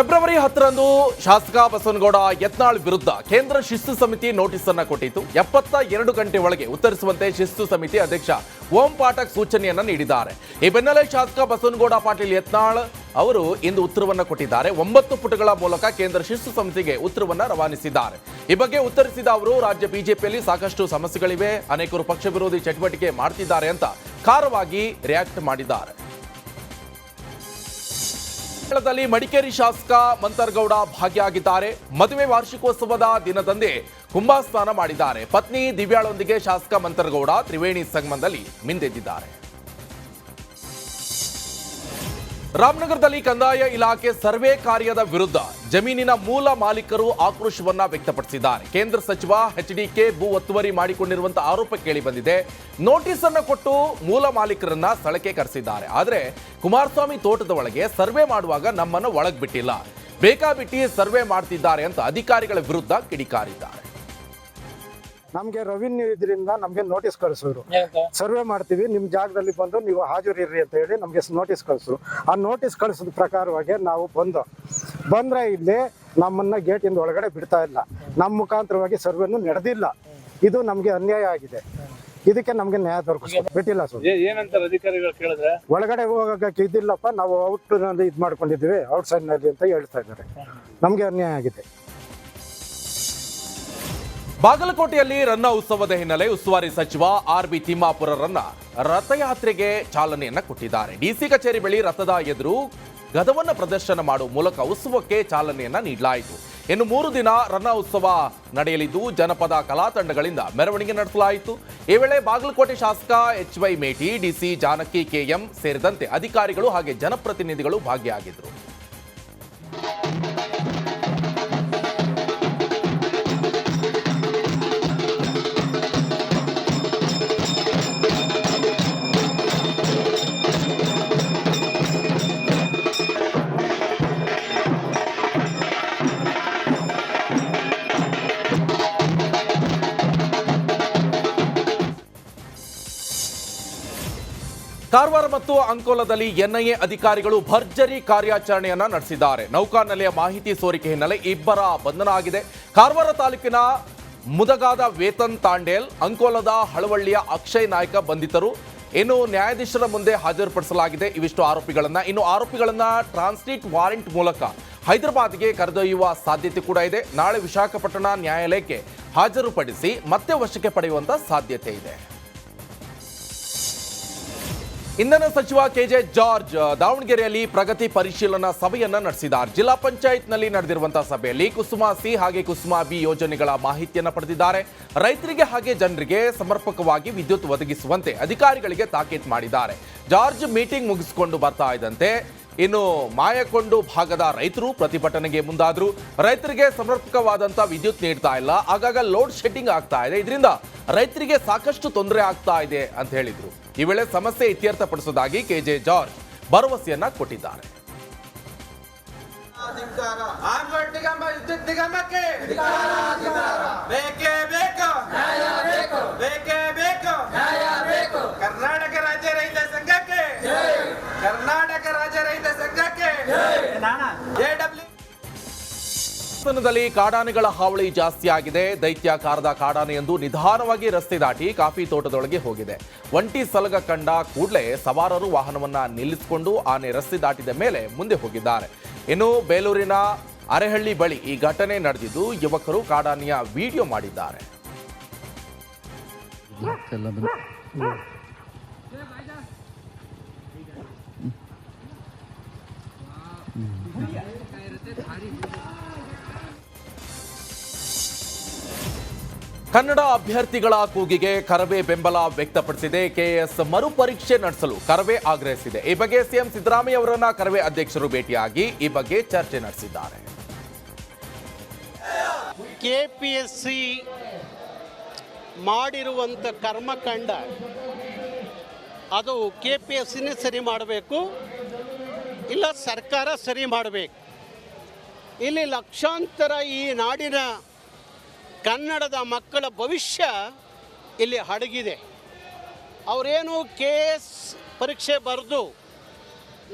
February ಹತ್ತರಂದು ಶಾಸಕ ಬಸವನಗೌಡ ಯತ್ನಾಳ್ ವಿರುದ್ಧ ಕೇಂದ್ರ ಶಿಸ್ತು ಸಮಿತಿ ನೋಟಿಸ್ ಅನ್ನ ಕೊಟ್ಟಿತ್ತು. ಎಪ್ಪತ್ತ ಎರಡು ಗಂಟೆ ಒಳಗೆ ಉತ್ತರಿಸುವಂತೆ ಶಿಸ್ತು ಸಮಿತಿ ಅಧ್ಯಕ್ಷ ಓಂ ಪಾಠಕ್ ಸೂಚನೆಯನ್ನ ನೀಡಿದ್ದಾರೆ. ಈ ಬೆನ್ನಲ್ಲೇ ಶಾಸಕ ಬಸವನಗೌಡ ಪಾಟೀಲ್ ಯತ್ನಾಳ್ ಅವರು ಇಂದು ಉತ್ತರವನ್ನ ಕೊಟ್ಟಿದ್ದಾರೆ. ಒಂಬತ್ತು ಪುಟಗಳ ಮೂಲಕ ಕೇಂದ್ರ ಶಿಸ್ತು ಸಮಿತಿಗೆ ಉತ್ತರವನ್ನ ರವಾನಿಸಿದ್ದಾರೆ. ಈ ಬಗ್ಗೆ ಉತ್ತರಿಸಿದ ಅವರು, ರಾಜ್ಯ ಬಿಜೆಪಿಯಲ್ಲಿ ಸಾಕಷ್ಟು ಸಮಸ್ಯೆಗಳಿವೆ. ಅನೇಕರು ಪಕ್ಷ ವಿರೋಧಿ ಚಟುವಟಿಕೆ ಮಾಡ್ತಿದ್ದಾರೆ ಅಂತ ಖಾರವಾಗಿ ರಿಯಾಕ್ಟ್ ಮಾಡಿದ್ದಾರೆ. ಕೇರಳದಲ್ಲಿ ಮಡಿಕೇರಿ ಶಾಸಕ ಮಂತರ್ಗೌಡ ಭಾಗಿಯಾಗಿದ್ದಾರೆ. ಮದುವೆ ವಾರ್ಷಿಕೋತ್ಸವದ ದಿನದಂದೇ ಕುಂಭಸ್ನಾನ ಮಾಡಿದ್ದಾರೆ. ಪತ್ನಿ ದಿವ್ಯಾಳೊಂದಿಗೆ ಶಾಸಕ ಮಂತರ್ಗೌಡ ತ್ರಿವೇಣಿ ಸಂಗಮದಲ್ಲಿ ಮಿಂದೆದ್ದಿದ್ದಾರೆ. ರಾಮನಗರದಲ್ಲಿ ಕಂದಾಯ ಇಲಾಖೆ ಸರ್ವೆ ಕಾರ್ಯದ ವಿರುದ್ಧ ಜಮೀನಿನ ಮೂಲ ಮಾಲೀಕರು ಆಕ್ರೋಶವನ್ನ ವ್ಯಕ್ತಪಡಿಸಿದ್ದಾರೆ. ಕೇಂದ್ರ ಸಚಿವ ಎಚ್ಡಿಕೆ ಭೂ ಒತ್ತುವರಿ ಮಾಡಿಕೊಂಡಿರುವಂತಹ ಆರೋಪ ಕೇಳಿ ಬಂದಿದೆ. ನೋಟಿಸ್ ಅನ್ನು ಕೊಟ್ಟು ಮೂಲ ಮಾಲೀಕರನ್ನ ಸ್ಥಳಕ್ಕೆ ಕರೆಸಿದ್ದಾರೆ. ಆದರೆ ಕುಮಾರಸ್ವಾಮಿ ತೋಟದ ಒಳಗೆ ಸರ್ವೆ ಮಾಡುವಾಗ ನಮ್ಮನ್ನು ಒಳಗ್ ಬಿಟ್ಟಿಲ್ಲ. ಬೇಕಾಬಿಟ್ಟಿ ಸರ್ವೆ ಮಾಡ್ತಿದ್ದಾರೆ ಅಂತ ಅಧಿಕಾರಿಗಳ ವಿರುದ್ಧ ಕಿಡಿಕಾರಿದ್ದಾರೆ. ನಮ್ಗೆ ರೆವಿನ್ಯೂ ಇದರಿಂದ ನಮ್ಗೆ ನೋಟಿಸ್ ಕಳಿಸಿದ್ರು ಸರ್ವೆ ಮಾಡ್ತೀವಿ ನಿಮ್ ಜಾಗದಲ್ಲಿ ಬಂದು ನೀವು ಹಾಜರಿರ್ರಿ ಅಂತ ಹೇಳಿ ನಮ್ಗೆ ನೋಟಿಸ್ ಕಳಿಸಿದ್ರು ಆ ನೋಟಿಸ್ ಕಳಿಸಿದ ಪ್ರಕಾರವಾಗಿ ನಾವು ಬಂದು ಬಂದ್ರೆ ಇಲ್ಲಿ ನಮ್ಮನ್ನ ಗೇಟಿಂದ ಒಳಗಡೆ ಬಿಡ್ತಾ ಇಲ್ಲ. ನಮ್ಮ ಮುಖಾಂತರವಾಗಿ ಸರ್ವೆನು ನಡೆದಿಲ್ಲ. ಇದು ನಮ್ಗೆ ಅನ್ಯಾಯ ಆಗಿದೆ. ಇದಕ್ಕೆ ನಮ್ಗೆ ನ್ಯಾಯ ದೊರಕಿಸ್ತಾರೆ ಬಿಟ್ಟಿಲ್ಲ ಸರ್. ಏನಂತಾರೆ ಅಧಿಕಾರಿಗಳು ಕೇಳಿದ್ರೆ? ಒಳಗಡೆ ಹೋಗಕ್ಕೆ ಇದಿಲ್ಲಪ್ಪ ನಾವು ಔಟ್ನಲ್ಲಿ ಇದು ಮಾಡ್ಕೊಂಡಿದ್ದೀವಿ ಔಟ್ ಸೈಡ್ನಲ್ಲಿ ಅಂತ ಹೇಳ್ತಾ ಇದ್ದಾರೆ. ನಮ್ಗೆ ಅನ್ಯಾಯ ಆಗಿದೆ. ಬಾಗಲಕೋಟೆಯಲ್ಲಿ ರನ್ನ ಉತ್ಸವದ ಹಿನ್ನೆಲೆ ಉಸ್ತುವಾರಿ ಸಚಿವ ಆರ್ ಬಿ ತಿಮ್ಮಾಪುರರನ್ನ ರಥಯಾತ್ರೆಗೆ ಚಾಲನೆಯನ್ನ ಕೊಟ್ಟಿದ್ದಾರೆ. ಡಿಸಿ ಕಚೇರಿ ಬಳಿ ರಥದ ಎದುರು ಗದವನ್ನ ಪ್ರದರ್ಶನ ಮಾಡುವ ಮೂಲಕ ಉತ್ಸವಕ್ಕೆ ಚಾಲನೆಯನ್ನ ನೀಡಲಾಯಿತು. ಇನ್ನು ಮೂರು ದಿನ ರನ್ನ ಉತ್ಸವ ನಡೆಯಲಿದ್ದು, ಜನಪದ ಕಲಾ ತಂಡಗಳಿಂದ ಮೆರವಣಿಗೆ ನಡೆಸಲಾಯಿತು. ಈ ವೇಳೆ ಬಾಗಲಕೋಟೆ ಶಾಸಕ H Y Meti, DC Janaki KM ಸೇರಿದಂತೆ ಅಧಿಕಾರಿಗಳು ಹಾಗೆ ಜನಪ್ರತಿನಿಧಿಗಳು ಭಾಗಿಯಾಗಿದ್ದರು. ಕಾರವಾರ ಮತ್ತು ಅಂಕೋಲದಲ್ಲಿ ಎನ್ಐಎ ಅಧಿಕಾರಿಗಳು ಭರ್ಜರಿ ಕಾರ್ಯಾಚರಣೆಯನ್ನ ನಡೆಸಿದ್ದಾರೆ. ನೌಕಾನೆಲೆಯ ಮಾಹಿತಿ ಸೋರಿಕೆ ಹಿನ್ನೆಲೆ ಇಬ್ಬರ ಬಂಧನ ಆಗಿದೆ. ಕಾರವಾರ ತಾಲೂಕಿನ ಮುದಗಾದ ವೇತನ್ ತಾಂಡೇಲ್, ಅಂಕೋಲದ ಹಳವಳ್ಳಿಯ ಅಕ್ಷಯ್ ನಾಯ್ಕ ಬಂಧಿತರು. ಇನ್ನು ನ್ಯಾಯಾಧೀಶರ ಮುಂದೆ ಹಾಜರುಪಡಿಸಲಾಗಿದೆ. ಇವಿಷ್ಟು ಆರೋಪಿಗಳನ್ನ. ಇನ್ನು ಆರೋಪಿಗಳನ್ನ ಟ್ರಾನ್ಸ್ಲಿಟ್ ವಾರೆಂಟ್ ಮೂಲಕ ಹೈದರಾಬಾದ್ಗೆ ಕರೆದೊಯ್ಯುವ ಸಾಧ್ಯತೆ ಕೂಡ ಇದೆ. ನಾಳೆ ವಿಶಾಖಪಟ್ಟಣ ನ್ಯಾಯಾಲಯಕ್ಕೆ ಹಾಜರುಪಡಿಸಿ ಮತ್ತೆ ವಶಕ್ಕೆ ಪಡೆಯುವಂತ ಸಾಧ್ಯತೆ ಇದೆ. ಇಂಧನ ಸಚಿವ ಕೆಜೆ ಜಾರ್ಜ್, ದಾವಣಗೆರೆಯಲ್ಲಿ ಪ್ರಗತಿ ಪರಿಶೀಲನಾ ಸಭೆಯನ್ನ ನಡೆಸಿದ್ದಾರೆ. ಜಿಲ್ಲಾ ಪಂಚಾಯತ್ನಲ್ಲಿ ನಡೆದಿರುವಂತಹ ಸಭೆಯಲ್ಲಿ ಕುಸುಮಾ ಸಿ ಹಾಗೆ ಕುಸುಮಾ ಬಿ ಯೋಜನೆಗಳ ಮಾಹಿತಿಯನ್ನು ಪಡೆದಿದ್ದಾರೆ. ರೈತರಿಗೆ ಹಾಗೆ ಜನರಿಗೆ ಸಮರ್ಪಕವಾಗಿ ವಿದ್ಯುತ್ ಒದಗಿಸುವಂತೆ ಅಧಿಕಾರಿಗಳಿಗೆ ತಾಕೀತು ಮಾಡಿದ್ದಾರೆ. ಜಾರ್ಜ್ ಮೀಟಿಂಗ್ ಮುಗಿಸಿಕೊಂಡು ಬರ್ತಾ ಇದ್ದಂತೆ ಇನ್ನು ಮಾಯಕೊಂಡು ಭಾಗದ ರೈತರು ಪ್ರತಿಭಟನೆಗೆ ಮುಂದಾದರು. ರೈತರಿಗೆ ಸಮರ್ಪಕವಾದಂಥ ವಿದ್ಯುತ್ ನೀಡ್ತಾ ಇಲ್ಲ. ಆಗಾಗ ಲೋಡ್ ಶೆಡ್ಡಿಂಗ್ ಆಗ್ತಾ ಇದೆ. ಇದರಿಂದ ರೈತರಿಗೆ ಸಾಕಷ್ಟು ತೊಂದರೆ ಆಗ್ತಾ ಇದೆ ಅಂತ ಹೇಳಿದ್ರು. ಈ ವೇಳೆ ಸಮಸ್ಯೆ ಇತ್ಯರ್ಥಪಡಿಸುವುದಾಗಿ ಕೆಜೆ ಜಾರ್ಜ್ ಭರವಸೆಯನ್ನ ಕೊಟ್ಟಿದ್ದಾರೆ. ಹಾಸನದಲ್ಲಿ ಕಾಡಾನೆಗಳ ಹಾವಳಿ ಜಾಸ್ತಿ ಆಗಿದೆ. ದೈತ್ಯಾಕಾರದ ಕಾಡಾನೆಯೊಂದು ನಿಧಾನವಾಗಿ ರಸ್ತೆ ದಾಟಿ ಕಾಫಿ ತೋಟದೊಳಗೆ ಹೋಗಿದೆ. ಒಂಟಿ ಸಲಗ ಕಂಡ ಕೂಡಲೇ ಸವಾರರು ವಾಹನವನ್ನ ನಿಲ್ಲಿಸಿಕೊಂಡು ಆನೆ ರಸ್ತೆ ದಾಟಿದ ಮೇಲೆ ಮುಂದೆ ಹೋಗಿದ್ದಾರೆ. ಇನ್ನು ಬೇಲೂರಿನ ಅರೆಹಳ್ಳಿ ಬಳಿ ಈ ಘಟನೆ ನಡೆದಿದ್ದು ಯುವಕರು ಕಾಡಾನೆಯ ವಿಡಿಯೋ ಮಾಡಿದ್ದಾರೆ. ಕನ್ನಡ ಅಭ್ಯರ್ಥಿಗಳ ಕೂಗಿಗೆ ಕರವೇ ಬೆಂಬಲ ವ್ಯಕ್ತಪಡಿಸಿದೆ. ಕೆಎಸ್ ಮರುಪರೀಕ್ಷೆ ನಡೆಸಲು ಕರವೇ ಆಗ್ರಹಿಸಿದೆ. ಈ ಬಗ್ಗೆ ಸಿಎಂ ಸಿದ್ದರಾಮಯ್ಯ ಅವರನ್ನ ಕರವೇ ಅಧ್ಯಕ್ಷರು ಭೇಟಿಯಾಗಿ ಈ ಬಗ್ಗೆ ಚರ್ಚೆ ನಡೆಸಿದ್ದಾರೆ. ಕೆಪಿಎಸ್ಸಿ ಮಾಡಿರುವಂಥ ಕರ್ಮಕಾಂಡ, ಅದು ಕೆ ಸರಿ ಮಾಡಬೇಕು, ಇಲ್ಲ ಸರ್ಕಾರ ಸರಿ ಮಾಡಬೇಕು. ಇಲ್ಲಿ ಲಕ್ಷಾಂತರ ಈ ನಾಡಿನ ಕನ್ನಡದ ಮಕ್ಕಳ ಭವಿಷ್ಯ ಇಲ್ಲಿ ಅಡಗಿದೆ ಅವರೇನು ಕೆ ಎಸ್ ಪರೀಕ್ಷೆ ಬರೆದು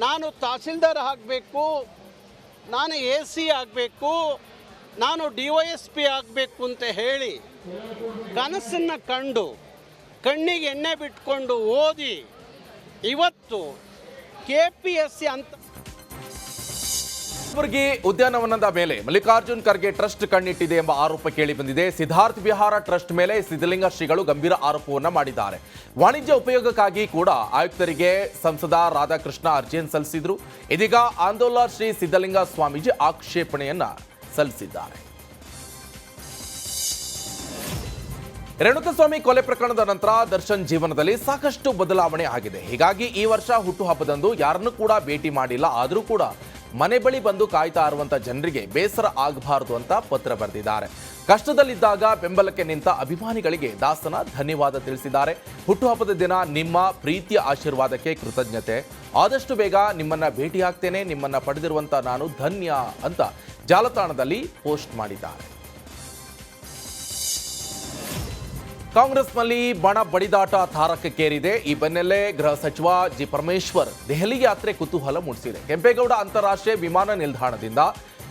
ನಾನು ತಹಸೀಲ್ದಾರ್ ಆಗಬೇಕು, ನಾನು ಎ ಸಿ ಆಗಬೇಕು, ನಾನು ಡಿ ವೈ ಎಸ್ ಪಿ ಆಗಬೇಕು ಅಂತ ಹೇಳಿ ಕನಸನ್ನು ಕಂಡು, ಕಣ್ಣಿಗೆ ಎಣ್ಣೆ ಬಿಟ್ಕೊಂಡು ಓದಿ ಇವತ್ತು ಕೆ ಪಿ ಎಸ್ ಸಿ ಅಂತ ಕಲಬುರಗಿ ಉದ್ಯಾನವನದ ಮೇಲೆ ಮಲ್ಲಿಕಾರ್ಜುನ್ ಖರ್ಗೆ ಟ್ರಸ್ಟ್ ಕಣ್ಣಿಟ್ಟಿದೆ ಎಂಬ ಆರೋಪ ಕೇಳಿ ಬಂದಿದೆ. ಸಿದ್ಧಾರ್ಥ ವಿಹಾರ ಟ್ರಸ್ಟ್ ಮೇಲೆ ಸಿದ್ಧಲಿಂಗ ಶ್ರೀಗಳು ಗಂಭೀರ ಆರೋಪವನ್ನು ಮಾಡಿದ್ದಾರೆ. ವಾಣಿಜ್ಯ ಉಪಯೋಗಕ್ಕಾಗಿ ಕೂಡ ಆಯುಕ್ತರಿಗೆ ಸಂಸದ ರಾಧಾಕೃಷ್ಣ ಅರ್ಜಿಯನ್ನು ಸಲ್ಲಿಸಿದ್ರು. ಇದೀಗ ಆಂದೋಲನ ಶ್ರೀ ಸಿದ್ಧಲಿಂಗ ಸ್ವಾಮೀಜಿ ಆಕ್ಷೇಪಣೆಯನ್ನ ಸಲ್ಲಿಸಿದ್ದಾರೆ. ರೇಣುಕಸ್ವಾಮಿ ಕೊಲೆ ಪ್ರಕರಣದ ನಂತರ ದರ್ಶನ್ ಜೀವನದಲ್ಲಿ ಸಾಕಷ್ಟು ಬದಲಾವಣೆ ಆಗಿದೆ. ಹೀಗಾಗಿ ಈ ವರ್ಷ ಹುಟ್ಟುಹಬ್ಬದಂದು ಯಾರನ್ನೂ ಕೂಡ ಭೇಟಿ ಮಾಡಿಲ್ಲ, ಆದರೂ ಕೂಡ ಮನೆ ಬಳಿ ಬಂದು ಕಾಯ್ತಾ ಇರುವಂತ ಜನರಿಗೆ ಬೇಸರ ಆಗಬಾರದು ಅಂತ ಪತ್ರ ಬರೆದಿದ್ದಾರೆ. ಕಷ್ಟದಲ್ಲಿದ್ದಾಗ ಬೆಂಬಲಕ್ಕೆ ನಿಂತ ಅಭಿಮಾನಿಗಳಿಗೆ ದಾಸನ ಧನ್ಯವಾದ ತಿಳಿಸಿದ್ದಾರೆ. ಹುಟ್ಟುಹಬ್ಬದ ದಿನ ನಿಮ್ಮ ಪ್ರೀತಿಯ ಆಶೀರ್ವಾದಕ್ಕೆ ಕೃತಜ್ಞತೆ. ಆದಷ್ಟು ಬೇಗ ನಿಮ್ಮನ್ನ ಭೇಟಿಯಾಗ್ತೇನೆ, ನಿಮ್ಮನ್ನ ಪಡೆದಿರುವಂತ ನಾನು ಧನ್ಯ ಅಂತ ಜಾಲತಾಣದಲ್ಲಿ ಪೋಸ್ಟ್ ಮಾಡಿದ್ದಾರೆ. ಕಾಂಗ್ರೆಸ್ನಲ್ಲಿ ಬಣ ಬಡಿದಾಟ ತಾರಕಕ್ಕೇರಿದೆ. ಈ ಬೆನ್ನಲ್ಲೇ ಗೃಹ ಸಚಿವ ಜಿ ಪರಮೇಶ್ವರ್ ದೆಹಲಿ ಯಾತ್ರೆ ಕುತೂಹಲ ಮೂಡಿಸಿದೆ. ಕೆಂಪೇಗೌಡ ಅಂತಾರಾಷ್ಟ್ರೀಯ ವಿಮಾನ ನಿಲ್ದಾಣದಿಂದ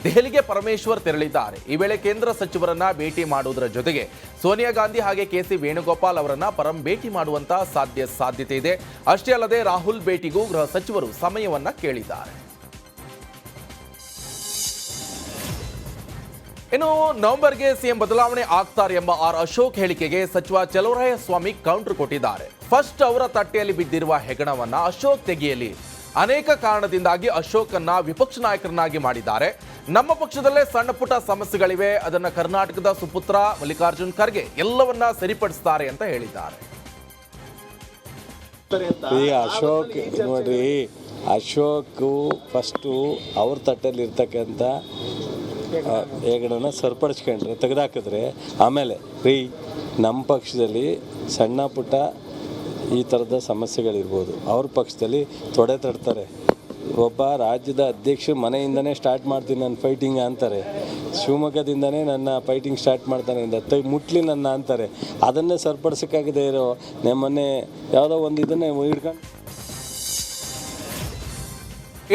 ದೆಹಲಿಗೆ ಪರಮೇಶ್ವರ್ ತೆರಳಿದ್ದಾರೆ. ಈ ವೇಳೆ ಕೇಂದ್ರ ಸಚಿವರನ್ನ ಭೇಟಿ ಮಾಡುವುದರ ಜೊತೆಗೆ ಸೋನಿಯಾ ಗಾಂಧಿ ಹಾಗೆ ಕೆ ಸಿ ವೇಣುಗೋಪಾಲ್ ಅವರನ್ನ ಪರಂ ಭೇಟಿ ಮಾಡುವಂತಹ ಸಾಧ್ಯ ಸಾಧ್ಯತೆ ಇದೆ. ಅಷ್ಟೇ ಅಲ್ಲದೆ ರಾಹುಲ್ ಭೇಟಿಗೂ ಗೃಹ ಸಚಿವರು ಸಮಯವನ್ನ ಕೇಳಿದ್ದಾರೆ. ಇನ್ನು ನವೆಂಬರ್ಗೆ ಸಿಎಂ ಬದಲಾವಣೆ ಆಗ್ತಾರೆ ಎಂಬ ಆರ್ ಅಶೋಕ್ ಹೇಳಿಕೆಗೆ ಸಚಿವ ಚಲುವರಾಯ ಸ್ವಾಮಿ ಕೌಂಟರ್ ಕೊಟ್ಟಿದ್ದಾರೆ. ಫಸ್ಟ್ ಅವರ ತಟ್ಟೆಯಲ್ಲಿ ಬಿದ್ದಿರುವ ಹೆಗಣವನ್ನ ಅಶೋಕ್ ತೆಗೆಯಲಿ. ಅನೇಕ ಕಾರಣದಿಂದಾಗಿ ಅಶೋಕನ್ನ ವಿಪಕ್ಷ ನಾಯಕರನ್ನಾಗಿ ಮಾಡಿದ್ದಾರೆ. ನಮ್ಮ ಪಕ್ಷದಲ್ಲೇ ಸಣ್ಣ ಪುಟ್ಟ ಸಮಸ್ಯೆಗಳಿವೆ. ಅದನ್ನ ಕರ್ನಾಟಕದ ಸುಪುತ್ರ ಮಲ್ಲಿಕಾರ್ಜುನ್ ಖರ್ಗೆ ಎಲ್ಲವನ್ನ ಸರಿಪಡಿಸ್ತಾರೆ ಅಂತ ಹೇಳಿದ್ದಾರೆ. ಅಶೋಕ್ ನೋಡ್ರಿ ಅಶೋಕ್ ಫಸ್ಟು ಅವ್ರ ತಟ್ಟಲ್ಲಿ ಇರ್ತಕ್ಕಂಥ ಹೆಗಡನ್ನ ಸರಿಪಡಿಸ್ಕೊಂಡ್ರೆ, ತೆಗೆದಾಕಿದ್ರೆ ಆಮೇಲೆ ರೀ, ನಮ್ಮ ಪಕ್ಷದಲ್ಲಿ ಸಣ್ಣ ಪುಟ್ಟ ಈ ಥರದ ಸಮಸ್ಯೆಗಳಿರ್ಬೋದು. ಅವ್ರ ಪಕ್ಷದಲ್ಲಿ ತೊಡೆ ತಡ್ತಾರೆ. ಒಬ್ಬ ರಾಜ್ಯದ ಅಧ್ಯಕ್ಷ ಮನೆಯಿಂದನೇ ಸ್ಟಾರ್ಟ್ ಮಾಡ್ತೀನಿ ನಾನು ಫೈಟಿಂಗ್ ಅಂತಾರೆ. ಶಿವಮೊಗ್ಗದಿಂದನೇ ನನ್ನ ಫೈಟಿಂಗ್ ಸ್ಟಾರ್ಟ್ ಮಾಡ್ತಾನೆ ತೈ ಮುಟ್ಲಿ ನನ್ನ ಅಂತಾರೆ. ಅದನ್ನೇ ಸರಿಪಡಿಸೋಕ್ಕಾಗದೇ ಇರೋ ಮೊನ್ನೆ ಯಾವುದೋ ಒಂದು ಇದನ್ನೇ ಹಿಡ್ಕೊಂಡು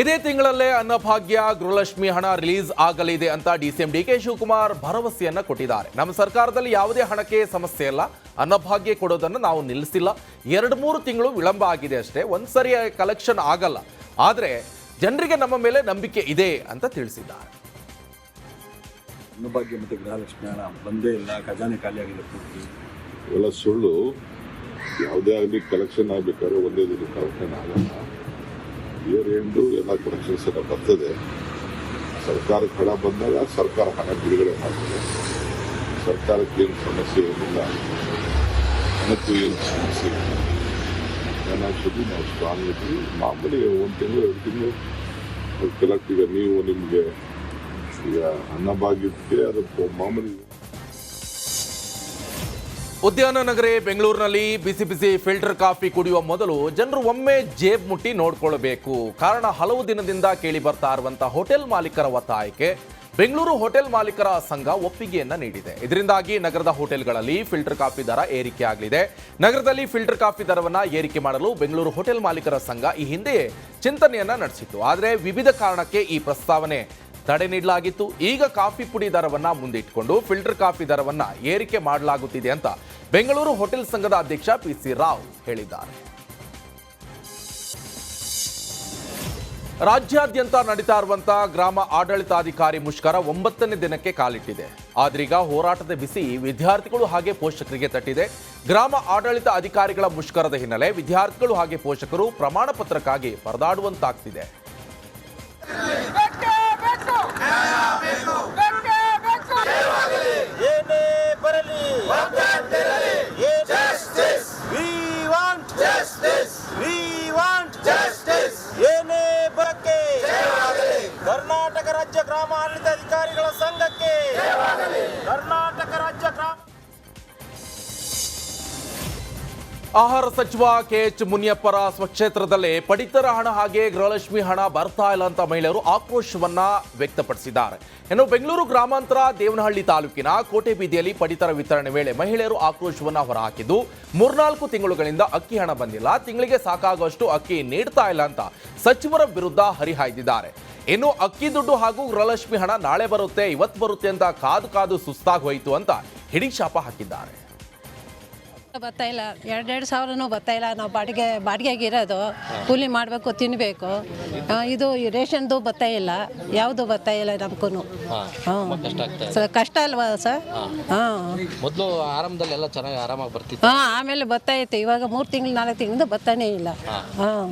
ಇದೇ ತಿಂಗಳಲ್ಲೇ ಅನ್ನಭಾಗ್ಯ ಗೃಹಲಕ್ಷ್ಮಿ ಹಣ ರಿಲೀಸ್ ಆಗಲಿದೆ ಅಂತ ಡಿಸಿಎಂ ಡಿ ಕೆ ಶಿವಕುಮಾರ್ ಭರವಸೆಯನ್ನ ಕೊಟ್ಟಿದ್ದಾರೆ. ನಮ್ಮ ಸರ್ಕಾರದಲ್ಲಿ ಯಾವುದೇ ಹಣಕ್ಕೆ ಸಮಸ್ಯೆ ಇಲ್ಲ. ಅನ್ನಭಾಗ್ಯ ಕೊಡೋದನ್ನು ನಾವು ನಿಲ್ಲಿಸಿಲ್ಲ. ಎರಡು ಮೂರು ತಿಂಗಳು ವಿಳಂಬ ಆಗಿದೆ ಅಷ್ಟೇ. ಒಂದು ಸರಿ ಕಲೆಕ್ಷನ್ ಆಗಲ್ಲ. ಆದರೆ ಜನರಿಗೆ ನಮ್ಮ ಮೇಲೆ ನಂಬಿಕೆ ಇದೆ ಅಂತ ತಿಳಿಸಿದ್ದಾರೆ. ಅನ್ನಭಾಗ್ಯ ಮತ್ತು ಗೃಹಲಕ್ಷ್ಮಿ ಹಣ ಬಂದೇ ಇಲ್ಲ. ಖಜಾನೆ ಖಾಲಿಯಾಗಿದೆ ಇವೆಲ್ಲ ಸುಳ್ಳು. ಯಾವುದೇ ಆಗಲಿ ಕಲೆಕ್ಷನ್ ಆಗಬೇಕಾದ್ರೆ ಒಂದೇ ದಿನ ಕಲೆಕ್ಷನ್ ಆಗಲ್ಲ. ಇಯರ್ ಎಲ್ಲ ಕೊಡಕ್ಷನ್ಸ್ ಎಲ್ಲ ಬರ್ತದೆ. ಸರ್ಕಾರಕ್ಕೆ ಹಣ ಬಂದಾಗ ಸರ್ಕಾರ ಹಣ ಬಿಡುಗಡೆ ಮಾಡ್ತದೆ. ಸರ್ಕಾರಕ್ಕೆ ಏನು ಸಮಸ್ಯೆ ಏನಿಲ್ಲ. ಹಣಕ್ಕೂ ಏನು ಸಮಸ್ಯೆ ಇಲ್ಲ. ಏನಾಗ್ತದೆ ನಾವು ಸ್ಟ್ರಾಂಗ್ ಇದ್ವಿ ಮಾಮೂಲಿ ಒಂದು ತಿಂಗಳು, ಎರಡು ತಿಂಗಳು. ಕಲೆಕ್ಟ್ ಈಗ ನೀವು ನಿಮಗೆ ಈಗ ಅನ್ನಭಾಗ್ಯಕ್ಕೆ ಅದು ಮಾಮೂಲಿ ಉದ್ಯಾನ ನಗರಿ ಬೆಂಗಳೂರಿನಲ್ಲಿ ಬಿಸಿ ಬಿಸಿ ಫಿಲ್ಟರ್ ಕಾಫಿ ಕುಡಿಯುವ ಮೊದಲು ಜನರು ಒಮ್ಮೆ ಜೇಬ್ ಮುಟ್ಟಿ ನೋಡಿಕೊಳ್ಳಬೇಕು ಕಾರಣ ಹಲವು ದಿನದಿಂದ ಕೇಳಿ ಬರ್ತಾ ಇರುವಂತಹ ಹೋಟೆಲ್ ಮಾಲೀಕರ ಒತ್ತಾಯಕ್ಕೆ ಬೆಂಗಳೂರು ಹೋಟೆಲ್ ಮಾಲೀಕರ ಸಂಘ ಒಪ್ಪಿಗೆಯನ್ನ ನೀಡಿದೆ. ಇದರಿಂದಾಗಿ ನಗರದ ಹೋಟೆಲ್ಗಳಲ್ಲಿ ಫಿಲ್ಟರ್ ಕಾಫಿ ದರ ಏರಿಕೆ ಆಗಲಿದೆ. ನಗರದಲ್ಲಿ ಫಿಲ್ಟರ್ ಕಾಫಿ ದರವನ್ನ ಏರಿಕೆ ಮಾಡಲು ಬೆಂಗಳೂರು ಹೋಟೆಲ್ ಮಾಲೀಕರ ಸಂಘ ಈ ಹಿಂದೆಯೇ ಚಿಂತನೆಯನ್ನ ನಡೆಸಿತ್ತು. ಆದರೆ ವಿವಿಧ ಕಾರಣಕ್ಕೆ ಈ ಪ್ರಸ್ತಾವನೆ ತಡೆ ನೀಡಲಾಗಿತ್ತು. ಈಗ ಕಾಫಿ ಪುಡಿ ದರವನ್ನು ಮುಂದಿಟ್ಟುಕೊಂಡು ಫಿಲ್ಟರ್ ಕಾಫಿ ದರವನ್ನು ಏರಿಕೆ ಮಾಡಲಾಗುತ್ತಿದೆ ಅಂತ ಬೆಂಗಳೂರು ಹೋಟೆಲ್ ಸಂಘದ ಅಧ್ಯಕ್ಷ ಪಿ ಸಿ ರಾವ್ ಹೇಳಿದ್ದಾರೆ. ರಾಜ್ಯಾದ್ಯಂತ ನಡೀತಾ ಇರುವಂತಹ ಗ್ರಾಮ ಆಡಳಿತಾಧಿಕಾರಿ ಮುಷ್ಕರ ಒಂಬತ್ತನೇ ದಿನಕ್ಕೆ ಕಾಲಿಟ್ಟಿದೆ. ಆದ್ರೀಗ ಹೋರಾಟದ ಬಿಸಿ ವಿದ್ಯಾರ್ಥಿಗಳು ಹಾಗೆ ಪೋಷಕರಿಗೆ ತಟ್ಟಿದೆ. ಗ್ರಾಮ ಆಡಳಿತ ಅಧಿಕಾರಿಗಳ ಮುಷ್ಕರದ ಹಿನ್ನೆಲೆ ವಿದ್ಯಾರ್ಥಿಗಳು ಹಾಗೆ ಪೋಷಕರು ಪ್ರಮಾಣ ಪತ್ರಕ್ಕಾಗಿ ಪರದಾಡುವಂತಾಗ್ತಿದೆ. ರಾಜ್ಯ ಗ್ರಾಮ ಆಡಳಿತ ಆಹಾರ ಸಚಿವ ಕೆ ಎಚ್ ಮುನಿಯಪ್ಪರ ಸ್ವಕ್ಷೇತ್ರದಲ್ಲಿ ಪಡಿತರ ಹಣ ಹಾಗೆ ಗೃಹಲಕ್ಷ್ಮಿ ಹಣ ಬರ್ತಾ ಇಲ್ಲ ಅಂತ ಮಹಿಳೆಯರು ಆಕ್ರೋಶವನ್ನ ವ್ಯಕ್ತಪಡಿಸಿದ್ದಾರೆ. ಇನ್ನು ಬೆಂಗಳೂರು ಗ್ರಾಮಾಂತರ ದೇವನಹಳ್ಳಿ ತಾಲೂಕಿನ ಕೋಟೆ ಬೀದಿಯಲ್ಲಿ ಪಡಿತರ ವಿತರಣೆ ವೇಳೆ ಮಹಿಳೆಯರು ಆಕ್ರೋಶವನ್ನ ಹೊರಹಾಕಿದ್ದು, ಮೂರ್ನಾಲ್ಕು ತಿಂಗಳುಗಳಿಂದ ಅಕ್ಕಿ ಹಣ ಬಂದಿಲ್ಲ, ತಿಂಗಳಿಗೆ ಸಾಕಾಗುವಷ್ಟು ಅಕ್ಕಿ ನೀಡ್ತಾ ಇಲ್ಲ ಅಂತ ಸಚಿವರ ವಿರುದ್ಧ ಹರಿಹಾಯ್ದಿದ್ದಾರೆ. ಇನ್ನು ಅಕ್ಕಿ ದುಡ್ಡು ಹಾಗೂ ಗೃಹಲಕ್ಷ್ಮಿ ಹಣ ನಾಳೆ ಬರುತ್ತೆ, ಇವತ್ತು ಬರುತ್ತೆ ಅಂತ ಕಾದು ಕಾದು ಸುಸ್ತಾಗಿ ಹೋಯಿತು ಅಂತ ಹಿಡಿ ಶಾಪ ಹಾಕಿದ್ದಾರೆ. ಬರ್ತಾ ಇಲ್ಲ. ಎರಡೆರಡು ಸಾವಿರನೂ ಬರ್ತಾ ಇಲ್ಲ. ನಾವು ಬಾಡಿಗೆ ಬಾಡಿಗೆಗೆ ಇರೋದು. ಕೂಲಿ ಮಾಡಬೇಕು ತಿನ್ನಬೇಕು ಇದು ಈ ರೇಷನ್ದು ಬರ್ತಾ ಇಲ್ಲ. ಯಾವುದು ಬರ್ತಾ ಇಲ್ಲ ನಮ್ಗೂ ಹಾಂ ಸರ್ ಕಷ್ಟ ಅಲ್ವಾ ಸರ್? ಹಾಂ. ಮೊದಲು ಆರಂಭದಲ್ಲಿ ಎಲ್ಲ ಚೆನ್ನಾಗಿ ಆರಾಮಾಗಿ ಬರ್ತಿತ್ತು. ಹಾಂ ಆಮೇಲೆ ಬರ್ತಾ ಇತ್ತು. ಇವಾಗ ಮೂರು ತಿಂಗಳು ನಾಲ್ಕು ತಿಂಗಳಿಂದ ಬರ್ತಾನೆ ಇಲ್ಲ. ಹಾಂ.